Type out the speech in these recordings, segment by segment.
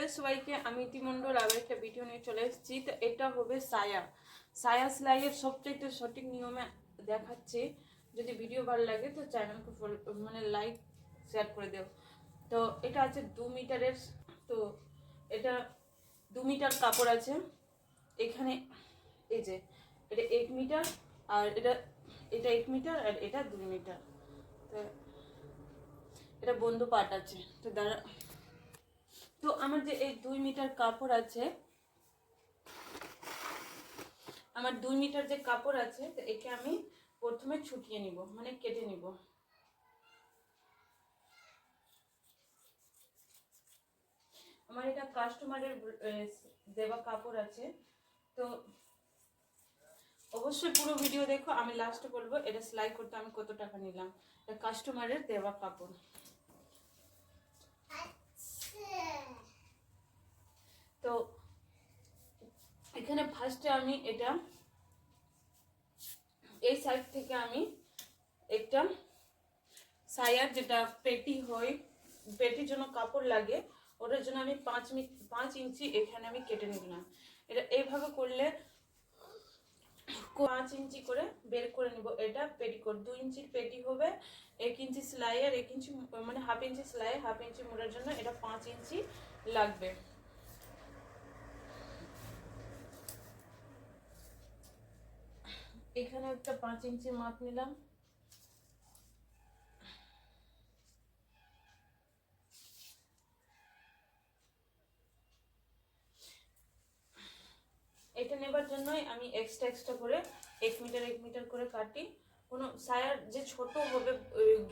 Hello সবাইকে, আমি ইতিমণ্ডল আবার একটা ভিডিও নিয়ে চলে এসেছি। তো এটা হবে সায়া। সায়া সেলাইয়ের সবচাইতে সঠিক নিয়মে দেখাচ্ছি, যদি ভিডিও ভালো লাগে তো চ্যানেলকে মানে লাইক শেয়ার করে দেও। তো এটা আছে দু মিটারের, তো এটা দু মিটার কাপড় আছে। এখানে এই যে, এটা এক মিটার আর এটা এটা এক মিটার আর এটা দুই মিটার। তো এটা বন্ধু পাট আছে। তো দাঁড়া তো আমার যে এই দুই মিটার কাপড় আছে, আমার দুই মিটার যে কাপড় আছে, তো একে আমি প্রথমে ছুটিয়ে নিব মানে কেটে নিব। আমার এটা কাস্টমারের দেওয়া কাপড় আছে। তো অবশ্যই পুরো ভিডিও দেখো, আমি লাস্টে বলব, এটা সেলাই করতে আমি কত টাকা নিলাম? এটা কাস্টমারের দেওয়া কাপড়। তো এখানে ফার্স্টে আমি এটা, এই সাইড থেকে আমি একটা সায়ার যেটা পেটি হয়, পেটির জন্য কাপড় লাগে, ওটার জন্য আমি পাঁচ পাঁচ ইঞ্চি এখানে আমি কেটে নিলাম। এটা এইভাবে করলে পাঁচ ইঞ্চি করে বের করে নিব। এটা পেটিকোট দু ইঞ্চির পেটি হবে, এক ইঞ্চি সেলাই আর এক ইঞ্চি মানে হাফ ইঞ্চি সেলাই হাফ ইঞ্চি মোড়ার জন্য এটা পাঁচ ইঞ্চি লাগবে। এখানে একটা পাঁচ ইঞ্চি মাপ নিলাম। এটা নেবার জন্যই আমি এক্সট্রা এক্সট্রা করে এক মিটার এক মিটার করে কাটি। কোনো সায়ার যে ছোট হবে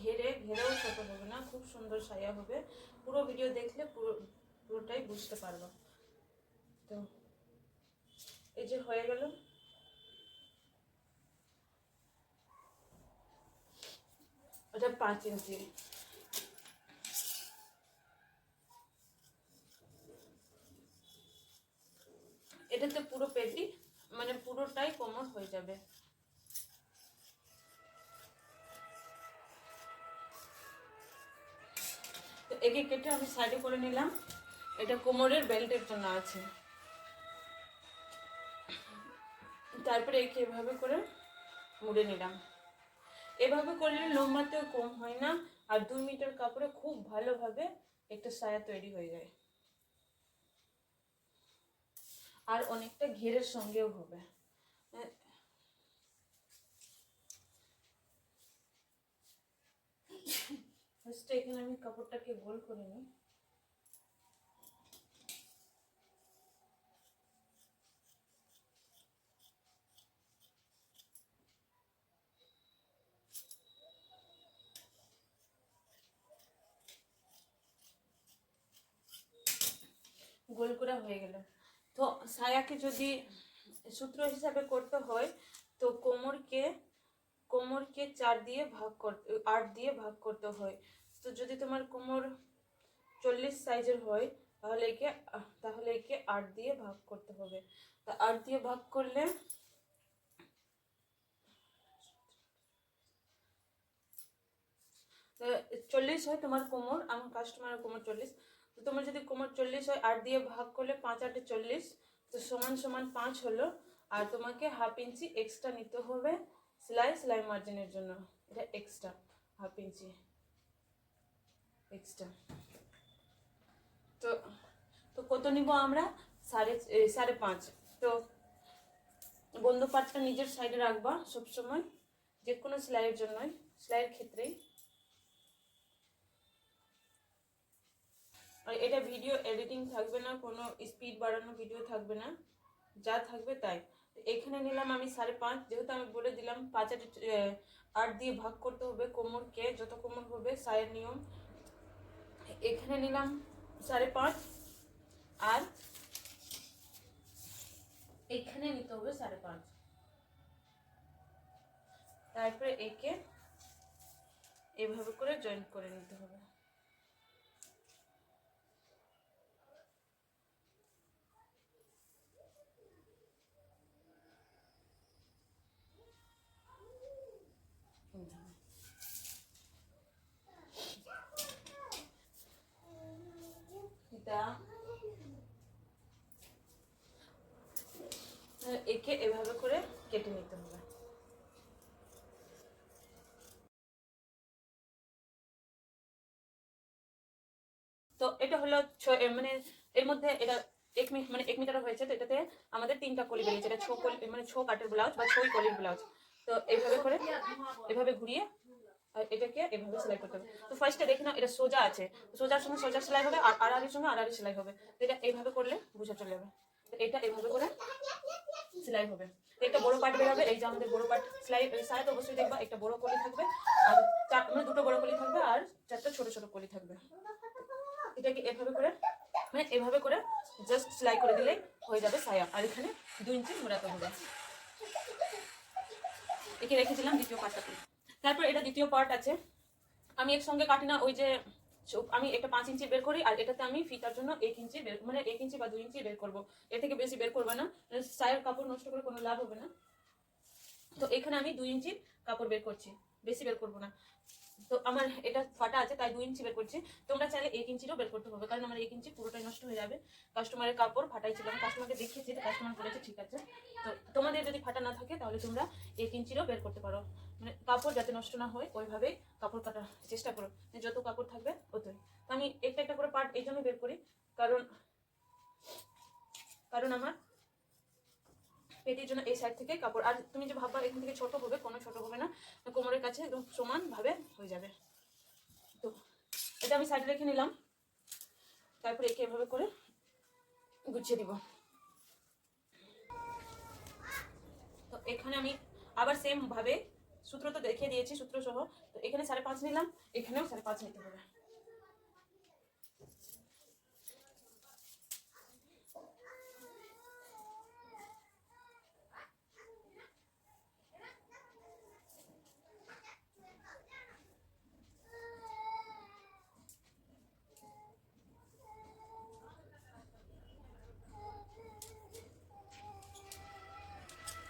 ঘেরে, ঘেরেও ছোট হবে না, খুব সুন্দর সায়া হবে। পুরো ভিডিও দেখলে পুরো, পুরোটাই বুঝতে পারব তো এই যে হয়ে গেল। ওটা পাঁচ ইঞ্চি। এটাতে পুরো পেটি মানে পুরোটাই কোমর হয়ে যাবে। তো একে কেটে আমি সাইডে করে নিলাম। এটা কোমরের বেল্টের জন্য আছে। তারপরে একে এভাবে করে মুড়ে নিলাম। এভাবে করলে লম্বাতেও কম হয় না, আর দুই মিটার কাপড়ে খুব ভালোভাবে একটা সায়া তৈরি হয়ে যায়। আর অনেকটা ঘেরের সঙ্গেও হবে। ফার্স্টে এখানে আমি কাপড়টাকে গোল করে নিই। গোল করা হয়ে গেল। তো সায়াকে যদি সূত্র হিসাবে করতে হয়, তো কোমরকে কোমরকে চার দিয়ে ভাগ করতে আট দিয়ে ভাগ করতে হয়। তো যদি তোমার কোমর চল্লিশ সাইজের হয়, তাহলে একে তাহলে একে আট দিয়ে ভাগ করতে হবে। তা আট দিয়ে ভাগ করলে চল্লিশ হয় তোমার কোমর, আমার কাস্টমারের কোমর চল্লিশ। তো তোমার যদি কোমর চল্লিশ হয়, আট দিয়ে ভাগ করলে পাঁচ, আটে চল্লিশ, তো সমান সমান পাঁচ হলো। আর তোমাকে হাফ ইঞ্চি এক্সট্রা নিতে হবে সেলাই সেলাই মার্জিনের জন্য। এটা এক্সট্রা হাফ ইঞ্চি এক্সট্রা তো তো কত নিব আমরা? সাড়ে সাড়ে পাঁচ। তো বন্ধু পাটটা নিজের সাইডে রাখবা সবসময় যে কোনো সেলাইয়ের জন্যই, সেলাইয়ের ক্ষেত্রেই। আর এটা ভিডিও এডিটিং থাকবে না, কোনো স্পিড বাড়ানো ভিডিও থাকবে না। যা থাকবে তাই। এখানে নিলাম আমি সাড়ে পাঁচ, যেহেতু আমি বলে দিলাম পাঁচ আট আট দিয়ে ভাগ করতে হবে কোমরকে যত কোমর হবে, সায়ের নিয়ম। এখানে নিলাম সাড়ে পাঁচ, আর এখানে নিতে হবে সাড়ে পাঁচ। তারপরে একে এভাবে করে জয়েন্ট করে নিতে হবে এটা একে এভাবে করে কেটে নিতে হবে। তো এটা হলো মানে এর মধ্যে এটা এক মিটার মানে এক মিটার হয়েছে, তো এটাতে আমাদের তিনটা কলি বেরিয়েছে। এটা ছো কলি মানে ছো কাটের ব্লাউজ বা ছই কলির ব্লাউজ। তো এইভাবে করে এভাবে ঘুরিয়ে আর এটাকে এভাবে সেলাই করতে হবে। তো ফার্স্টে দেখে নাও, এটা সোজা আছে। সোজার সঙ্গে সোজা সেলাই হবে আর আড়াআড়ির সঙ্গে আড়াআড়ি সেলাই হবে। তো এটা এইভাবে করলে বুঝে চলে যাবে। এটা এইভাবে করে সেলাই হবে। তো একটা বড় পার্ট বেরোবে এই যে আমাদের বড় পার্ট সেলাই সাইড অবশ্যই দেখবা একটা বড় কলি থাকবে, আর চার মানে দুটো বড় কলি থাকবে আর চারটা ছোট ছোট কলি থাকবে। এটাকে এভাবে করে মানে এভাবে করে জাস্ট সেলাই করে দিলেই হয়ে যাবে সায়া আর এখানে দু ইঞ্চি মোড়াতে হবে। একে রেখেছিলাম দ্বিতীয় পার্টটাতে তারপর এটা দ্বিতীয় পার্ট আছে। আমি একসঙ্গে কাটি না, ওই যে আমি একটা পাঁচ ইঞ্চি বের করি আর এটাতে আমি ফিতার জন্য এক ইঞ্চি বের মানে এক ইঞ্চি বা দুই ইঞ্চি বের করব। এর থেকে বেশি বের করব না। সায়ের কাপড় নষ্ট করে কোনো লাভ হবে না। তো এখানে আমি দুই ইঞ্চি কাপড় বের করছি। বেশি বের করব না। তো আমার এটা ফাটা আছে, তাই দুই ইঞ্চি বের করছি। তোমরা চাইলে এক ইঞ্চিরও বের করতে হবে কারণ আমার এক ইঞ্চি পুরোটাই নষ্ট হয়ে যাবে। কাস্টমারের কাপড় ফাটাই ছিল আমি কাস্টমারকে দেখিয়েছি কাস্টমার বলেছে, ঠিক আছে। তো তোমাদের যদি ফাটা না থাকে, তাহলে তোমরা এক ইঞ্চিরও বের করতে পারো। মানে কাপড় যাতে নষ্ট না হয় ওইভাবেই কাপড় কাটার চেষ্টা করো। যে যত কাপড় থাকবে অতই তো আমি একটা একটা করে পার্ট এই জন্য বের করি। কারণ কারণ আমার পেটির জন্য এই সাইড থেকে কাপড়, আর তুমি যে ভাববা এখান থেকে ছোট হবে, কোনো ছোট হবে না। কোমরের কাছে একদম সমানভাবে হয়ে যাবে। তো এটা আমি সাইডে রেখে নিলাম। তারপরে একে এভাবে করে গুছিয়ে দিব তো এখানে আমি আবার সেম ভাবে সূত্র তো দেখিয়ে দিয়েছি সূত্র সহ তো এখানে সাড়ে পাঁচ নিলাম, এখানেও সাড়ে পাঁচ নিতে হবে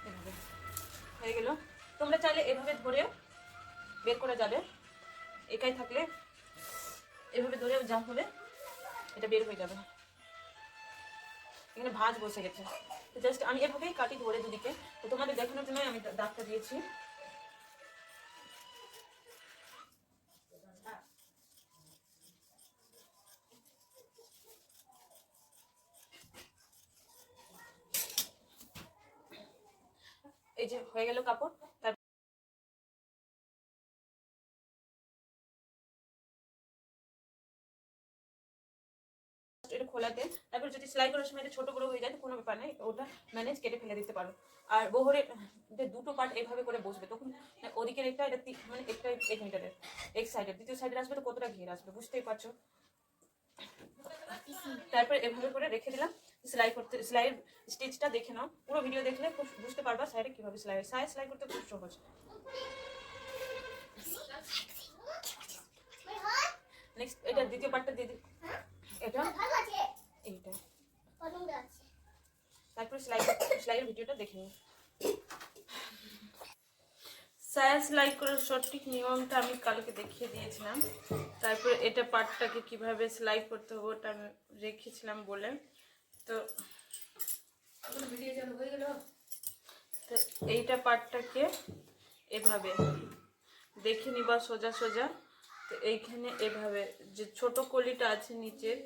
এভাবে হয়ে গেল তোমরা চাইলে এভাবে ধরেও বের করা যাবে। একাই থাকলে এভাবে ধরে যা হবে এটা বের হয়ে যাবে। এখানে ভাঁজ বসে গেছে। তো জাস্ট আমি এভাবেই কাটি ধরে দুদিকে। তো তোমাদের দেখানোর জন্যই আমি দাগটা দিয়েছি। এই যে হয়ে গেল কাপড়। যদি সময় ছোট বড় হয়ে যায় তো কোনো ব্যাপার নেই, ওটা ম্যানেজ কেটে ফেলে দিতে পারো। আর বহরের যে দুটো পার্ট এইভাবে করে বসবে, তখন ওদিকের একটা, এটা মানে একটা এক মিটারের এক সাইডের দ্বিতীয় সাইডের আসবে তো কতটা ঘের আসবে, বুঝতেই পারছ? তারপর এভাবে করে রেখে দিলাম, সেলাই করতে, সেলাইয়ের স্টিচটা দেখে নাও, পুরো ভিডিও দেখলে খুব বুঝতে পারবা সাইডে কীভাবে সেলাই সাইড সেলাই করতে খুব সহজ। নেক্সট এটা দ্বিতীয় পার্টটা দিয়ে এটা, এইটা। তারপরে সেলাই সেলাইয়ের ভিডিওটা দেখে নিই সায়া সেলাই করার সঠিক নিয়মটা আমি কালকে দেখিয়ে দিয়েছিলাম। তারপরে এটা পার্টটাকে কীভাবে সেলাই করতে হবে ওটা আমি রেখেছিলাম বলে। তো তো এইটা পার্টটাকে এভাবে দেখে নিবা সোজা সোজা। এইখানে এভাবে যে ছোট কলিটা আছে নিচের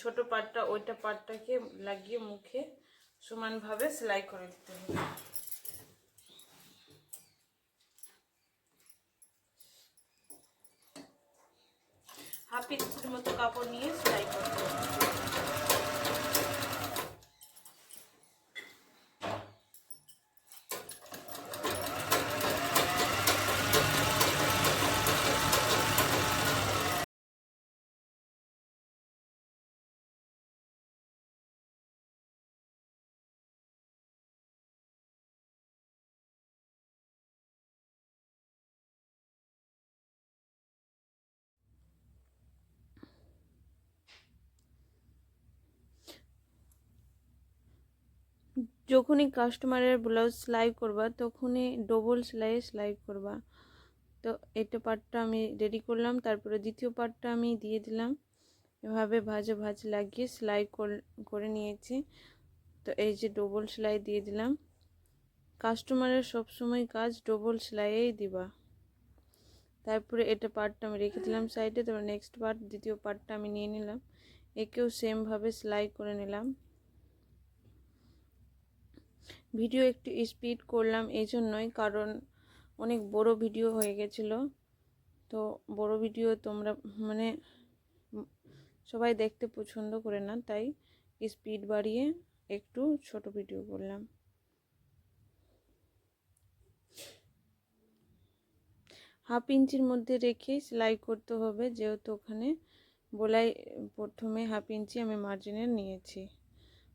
ছোট পাটটা, ওইটা পাটটাকে লাগিয়ে মুখে সমানভাবে সেলাই করে দিতে হবে। হাফ ইঞ্চির মতো কাপড় নিয়ে সেলাই করতে হবে। যখনই কাস্টমারের ব্লাউজ সেলাই করবা, তখনই ডবল সেলাই সেলাই করবা। তো এটা পার্টটা আমি রেডি করলাম, তারপরে দ্বিতীয় পার্টটা আমি দিয়ে দিলাম। এভাবে ভাজে ভাজ লাগিয়ে সেলাই কর- নিয়েছি। তো এই যে ডবল সেলাই দিয়ে দিলাম। কাস্টমারের সবসময় কাজ ডবল সেলাইয়েই দিবা। তারপরে এটা পার্টটা আমি রেখে দিলাম সাইডে তারপর নেক্সট পার্ট দ্বিতীয় পার্টটা আমি নিয়ে নিলাম। একেও সেমভাবে সেলাই করে নিলাম। ভিডিও একটু স্পিড করলাম এই জন্যই কারণ অনেক বড় ভিডিও হয়ে গেছিল। তো বড় ভিডিও তোমরা মানে সবাই দেখতে পছন্দ করে না, তাই স্পিড বাড়িয়ে একটু ছোট ভিডিও করলাম। হাফ ইঞ্চির মধ্যে রেখেই সেলাই করতে হবে, যেহেতু ওখানে বলাই, প্রথমে হাফ ইঞ্চি আমি মার্জিনের নিয়েছি।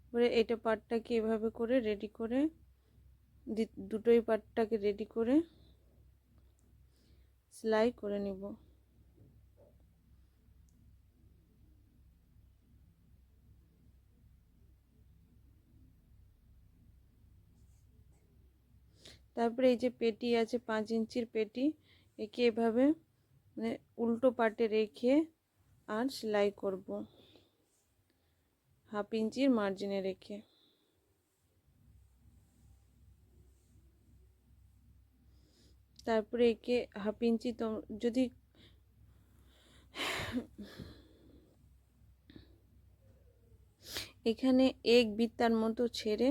এবারে এটা পাটটাকে এভাবে করে রেডি করে দুটোই পাটটাকে রেডি করে সেলাই করে নিব। তারপরে এই যে পেটি আছে, পাঁচ ইঞ্চির পেটি, একে এভাবে মানে উল্টো পাটে রেখে আর সেলাই করব। হাফ ইঞ্চির মার্জিনে রেখে। তারপরে একে হাফ ইঞ্চি যদি এখানে এক বৃত্তার মতো ছেড়ে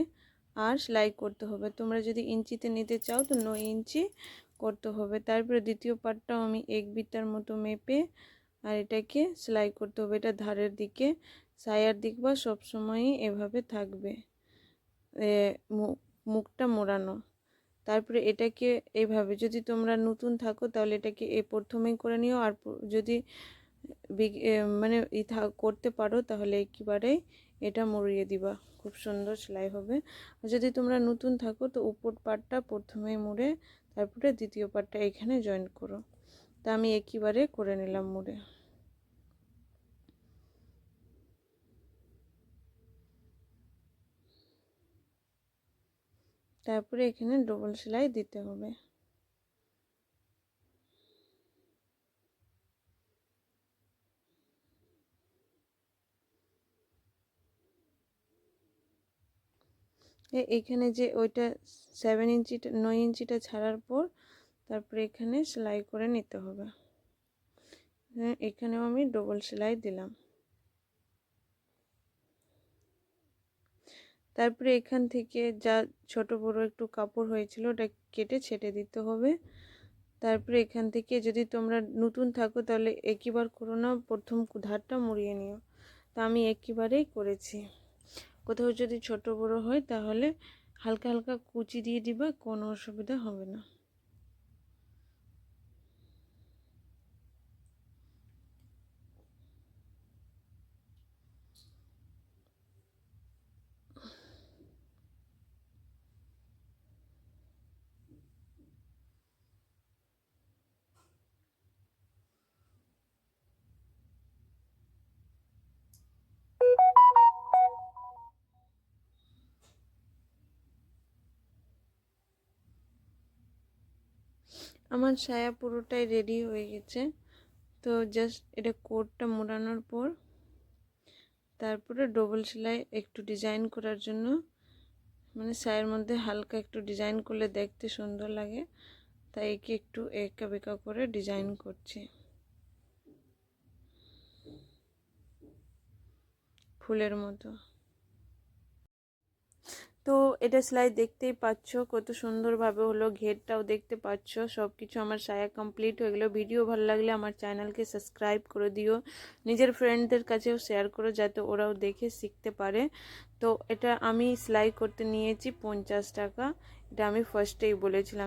আর সেলাই করতে হবে। তোমরা যদি ইঞ্চিতে নিতে চাও তো নয় ইঞ্চি করতে হবে। তারপরে দ্বিতীয় পার্টটাও আমি এক বৃত্তার মতো মেপে আর এটাকে সেলাই করতে হবে। এটা ধারের দিকে সায়ার দিক বা সবসময়ই এভাবে থাকবে। মুখটা মোড়ানো। তারপরে এটাকে এভাবে, যদি তোমরা নতুন থাকো তাহলে এটাকে এ প্রথমেই করে নিও আর যদি মানে ই করতে পারো তাহলে একেবারেই এটা মুড়িয়ে দিবা। খুব সুন্দর সেলাই হবে। যদি তোমরা নতুন থাকো তো উপর পাটটা প্রথমে মুড়ে, তারপরে দ্বিতীয় পাটটা এখানে জয়েন করো। তা আমি একইবারে করে নিলাম মুড়ে। তারপরে এখানে ডবল সেলাই দিতে হবে। এখানে যে ওইটা সেভেন ইঞ্চিটা নয় ইঞ্চিটা ছাড়ার পর তারপরে এখানে সেলাই করে নিতে হবে। এখানেও আমি ডবল সেলাই দিলাম। তারপরে এখান থেকে যা ছোট বড় একটু কাপড় হয়েছিল ওটা কেটে ছেটে দিতে হবে। তারপরে এখান থেকে যদি তোমরা নতুন থাকো তাহলে একইবার করো না, প্রথম ধারটা মুড়িয়ে নিও। তা আমি একইবারেই করেছি। কোথাও যদি ছোট বড় হয় তাহলে হালকা হালকা কুচি দিয়ে দিবা, কোনো অসুবিধা হবে না। আমার সায়া পুরোটাই রেডি হয়ে গেছে। তো জাস্ট এটা কোটটা মোড়ানোর পর, তারপরে ডবল সেলাই একটু ডিজাইন করার জন্য মানে সায়ের মধ্যে হালকা একটু ডিজাইন করলে দেখতে সুন্দর লাগে। তাই একে একটু একা বেকা করে ডিজাইন করছি। ফুলের মতো। তো এটা সেলাই দেখতেই পাচ্ছ, কত সুন্দরভাবে হলো, ঘেরটাও দেখতে পাচ্ছ। সব কিছু আমার সায়া কমপ্লিট হয়ে গেলো। ভিডিও ভালো লাগলে আমার চ্যানেলকে সাবস্ক্রাইব করে দিও। নিজের ফ্রেন্ডদের কাছেও শেয়ার করো যাতে ওরাও দেখে শিখতে পারে। তো এটা আমি সেলাই করতে নিয়েছি পঞ্চাশ টাকা। এটা আমি ফার্স্টেই বলেছিলাম।